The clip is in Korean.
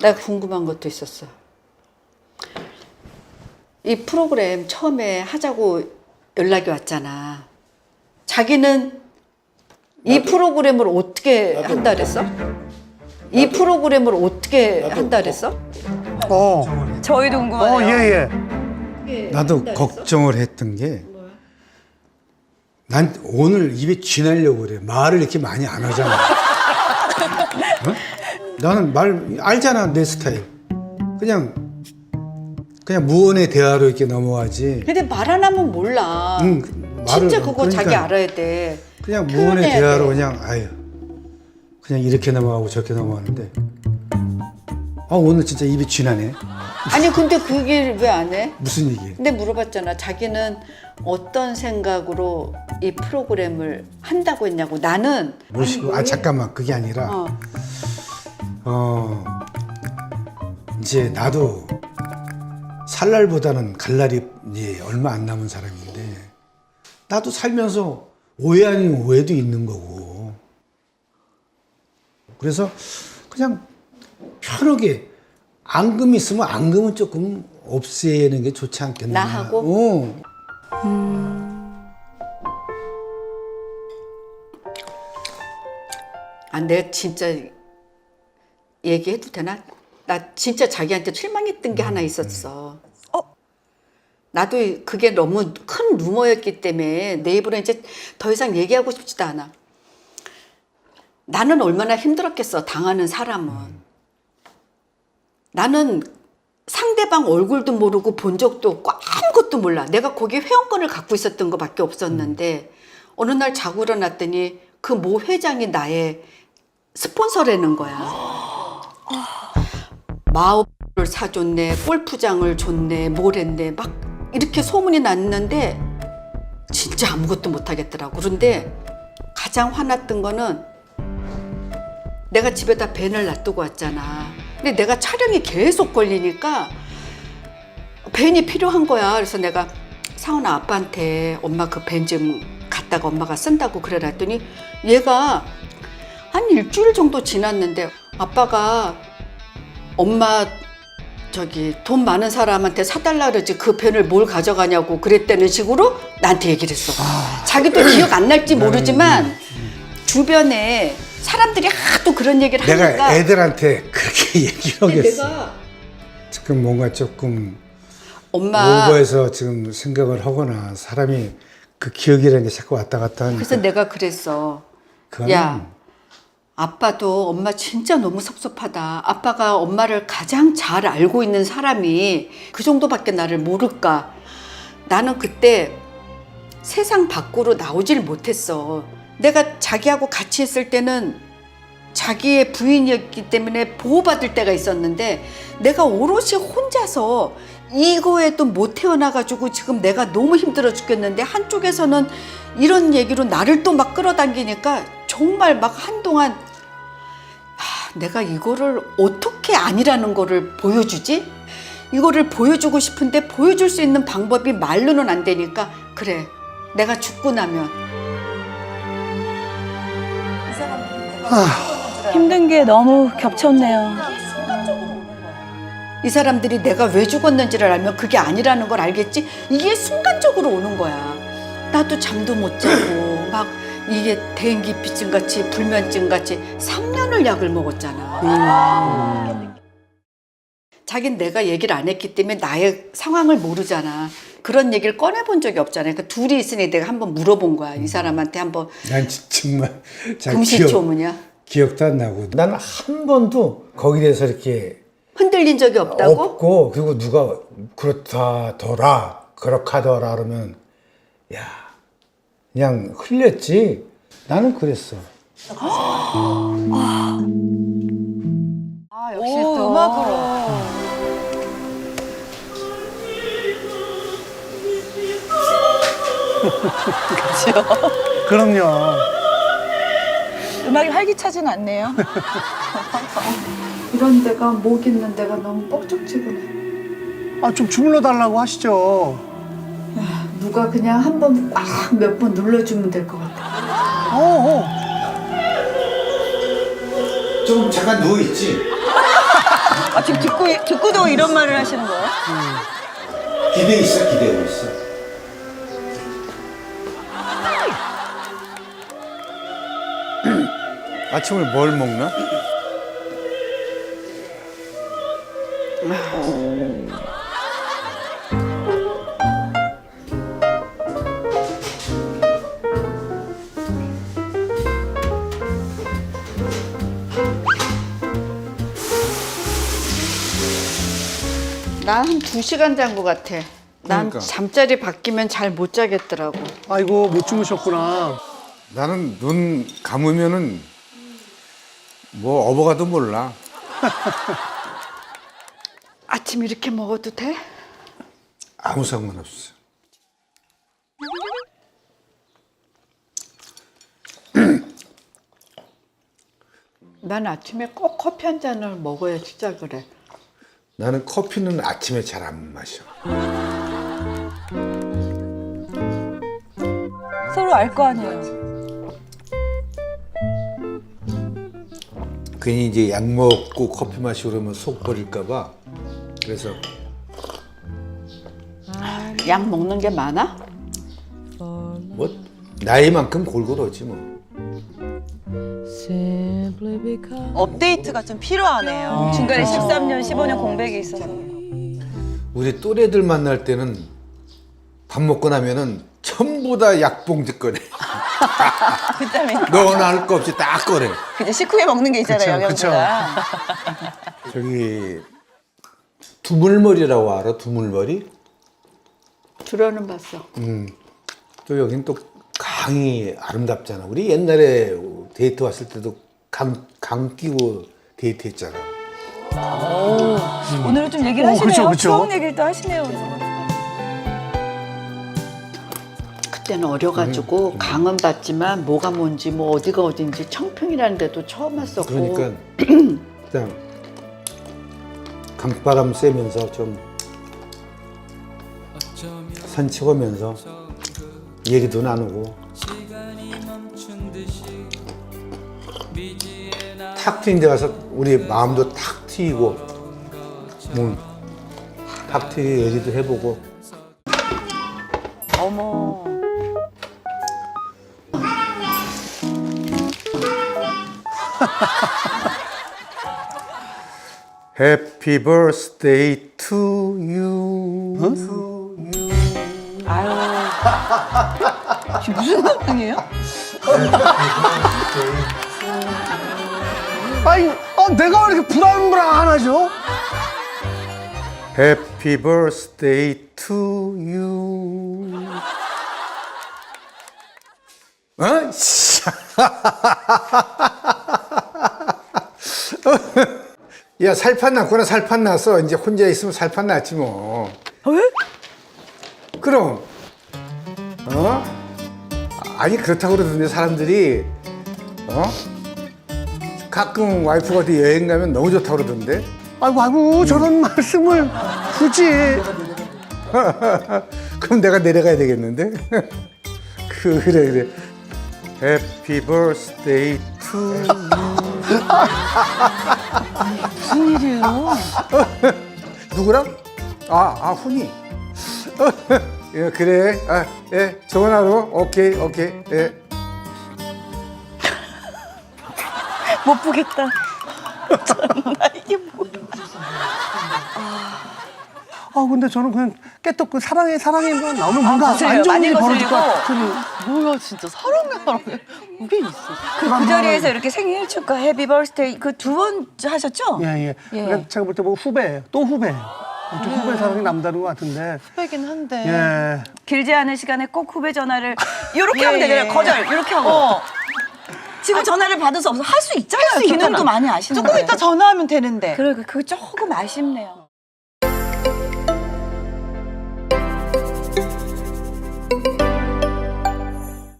나 궁금한 것도 있었어. 이 프로그램 처음에 하자고 연락이 왔잖아. 자기는 이 프로그램을 어떻게 한다 그랬어? 이 프로그램을 어떻게 한다 그랬어? 어, 저희도 궁금하네요. 어, 예, 예. 나도 걱정을 했던 게, 난 오늘 입에 쥐나려고 그래. 말을 이렇게 많이 안 하잖아. 어? 나는 말, 알잖아, 내 스타일. 그냥, 그냥 무언의 대화로 이렇게 넘어가지. 근데 말 안 하면 몰라. 응, 말을- 진짜 그거 그러니까. 자기 알아야 돼. 그냥 무언의 대화로 돼. 그냥, 아유. 그냥 이렇게 넘어가고 저렇게 넘어가는데. 아, 오늘 진짜 입이 쥐나네. 아니 근데 그 얘기를 왜안 해? 무슨 얘기? 근데 물어봤잖아. 자기는 어떤 생각으로 이 프로그램을 한다고 했냐고. 나는 모시고, 아, 잠깐만. 그게 아니라. 어, 어 이제 나도 살 날보다는 갈 날이 이제 얼마 안 남은 사람인데 나도 살면서 오해 아닌 오해도 있는 거고 그래서 그냥 편하게 앙금 있으면 앙금은 조금 없애는 게 좋지 않겠나 나하고? 어. 아 내가 진짜 얘기해도 되나? 나 진짜 자기한테 실망했던 게 하나 있었어. 나도 그게 너무 큰 루머였기 때문에 내 입으로 이제 더 이상 얘기하고 싶지도 않아. 나는 얼마나 힘들었겠어, 당하는 사람은. 나는 상대방 얼굴도 모르고 본 적도 없고 아무것도 몰라. 내가 거기 회원권을 갖고 있었던 것밖에 없었는데 어느 날 자고 일어났더니 그 모 회장이 나의 스폰서라는 거야. 마법을 사줬네, 골프장을 줬네, 뭘 했네, 막 이렇게 소문이 났는데 진짜 아무것도 못하겠더라고. 그런데 가장 화났던 거는 내가 집에다 벤을 놔두고 왔잖아. 근데 내가 촬영이 계속 걸리니까 벤이 필요한 거야. 그래서 내가 사원아 아빠한테 엄마 그 벤 좀 갖다가 엄마가 쓴다고 그래라 했더니 얘가 한 일주일 정도 지났는데 아빠가 엄마 저기 돈 많은 사람한테 사달라 그러지 그 펜을 뭘 가져가냐고 그랬다는 식으로 나한테 얘기를 했어. 자기도 기억 안 날지 모르지만 주변에 사람들이 하도 그런 얘기를 하니까 내가 애들한테 그렇게 얘기를 근데 하겠어 내가 지금 뭔가 조금 엄마 오버해서 지금 생각을 하거나 사람이 그 기억이라는 게 자꾸 왔다 갔다 하니까 그래서 내가 그랬어. 그거는 야, 아빠도 엄마 진짜 너무 섭섭하다. 아빠가 엄마를 가장 잘 알고 있는 사람이 그 정도밖에 나를 모를까. 나는 그때 세상 밖으로 나오질 못했어. 내가 자기하고 같이 있을 때는 자기의 부인이었기 때문에 보호받을 때가 있었는데 내가 오롯이 혼자서 이거에도 못 태어나가지고 지금 내가 너무 힘들어 죽겠는데 한쪽에서는 이런 얘기로 나를 또 막 끌어당기니까 정말 막 한동안 하, 내가 이거를 어떻게 아니라는 거를 보여주지? 이거를 보여주고 싶은데 보여줄 수 있는 방법이 말로는 안 되니까 그래 내가 죽고 나면 힘든 게 너무 겹쳤네요. 이 사람들이 내가 왜 죽었는지를 알면 그게 아니라는 걸 알겠지? 이게 순간적으로 오는 거야. 나도 잠도 못 자고 막 이게 대인기피증 같이 불면증 같이 3년을 약을 먹었잖아. 자긴 내가 얘기를 안 했기 때문에 나의 상황을 모르잖아. 그런 얘기를 꺼내본 적이 없잖아. 그러니까 둘이 있으니 내가 한번 물어본 거야. 이 사람한테 한번 난 정말 잘 금시초문이야. 기억, 기억도 안 나고 나는 한 번도 거기에 대해서 이렇게 흔들린 적이 없다고? 없고 그리고 누가 그렇다더라 그렇하더라 그러면 야 그냥 흘렸지 나는 그랬어 아, 역시 오, 또 음악으로. 그럼요. 음악이 활기차진 않네요. 이런 데가 목 있는 데가 너무 뻑적지근해. 아, 좀 주물러 달라고 하시죠. 누가 그냥 한 번 꽉 몇 번 눌러주면 될 것 같아. 어, 어. 좀 잠깐 누워 있지 아, 지금 듣고, 듣고도 이런 말을 하시는 거예요? 기대 있어 기대고 있어. 아침을 뭘 먹나? 나한두 시간 잔 것 같아. 난 그러니까. 잠자리 바뀌면 잘 못 자겠더라고. 아이고 못 주무셨구나. 나는 눈 감으면은 뭐 어버가도 몰라. 아침 이렇게 먹어도 돼? 아무 상관없어. 난 아침에 꼭 커피 한 잔을 먹어야 진짜 그래. 나는 커피는 아침에 잘 안 마셔. 서로 알 거 아니에요. 괜히 이제 약 먹고 커피 마시고 그러면 속 버릴까봐. 그래서 약 먹는 게 많아? 뭐 나이만큼 골고루지 뭐. 업데이트가 좀 필요하네요. 중간에 13년, 15년 공백이 있어서. 우리 또래들 만날 때는 밥 먹고 나면은 전부 다 약봉지 꺼내. 그다음에 너나 할거 없이 딱 꺼내. 그냥 식후에 먹는 게 있잖아요, 그쵸, 영양제가. 저기 두물머리라고 알아? 두물머리? 들어는 봤어. 음. 또 여긴 또 강이 아름답잖아. 우리 옛날에 데이트 왔을 때도 강, 강 끼고 데이트했잖아. 오늘은 좀 얘기를 어, 하시네요. 그쵸, 그쵸. 추억 얘기를 또 하시네요. 그때는 어려가지고 강은 봤지만 뭐가 뭔지 뭐 어디가 어딘지 청평이라는 데도 처음 왔었고. 그러니까 그냥 강바람 쐬면서 좀 산책하면서 얘기도 나누고 탁 트인 데 가서 우리 마음도 탁 트이고 뭐, 탁 트이게 얘기도 해보고 어머. Happy birthday to you. 무슨 상황이에요? 아이 아, 내가 왜 이렇게 불안불안하죠? Happy birthday to you. 어? 씨. 야 살판 났구나 살판 났어 이제 혼자 있으면 살판 났지 뭐. 그럼 어? 아니 그렇다고 그러던데 사람들이 어? 가끔 와이프가 어디 여행 가면 너무 좋다고 그러던데. 아이고 아이고 저런 말씀을 굳이 그럼 내가 내려가야 되겠는데? 그, 그래, 그래. Birthday to you. 무슨 일이에요? 누구랑? 아, 아, 훈이. 예, 그래. 아, 예, 좋은 하루. 오케이, 오케이. 예. 못 보겠다. 아 근데 저는 그냥 깨떡 그 사랑해 사랑해만 나오면 뭔가 거슬려요. 안 좋은 많이 일이 벌어질 것 거슬리고. 같은 뭐야, 진짜 사랑해, 사랑해. 그게 있어. 그, 그 자리에서 이렇게 생일 축하, 해피 버스데이 그 두 번 하셨죠? 예예 예. 그러니까 제가 볼 때 뭐 후배예요 또 후배예요 또 후배 사랑이 남다른 것 같은데 후배긴 한데. 예 길지 않은 시간에 꼭 후배 전화를 이렇게 예, 하면 예. 되잖아요. 거절 이렇게 하고. 어. 지금 전화를 받을 수 없어. 할 수 있잖아요. 수 기능도 있잖아. 많이 아시는데. 조금 이따 전화하면 되는데. 그래, 그거 조금 아쉽네요.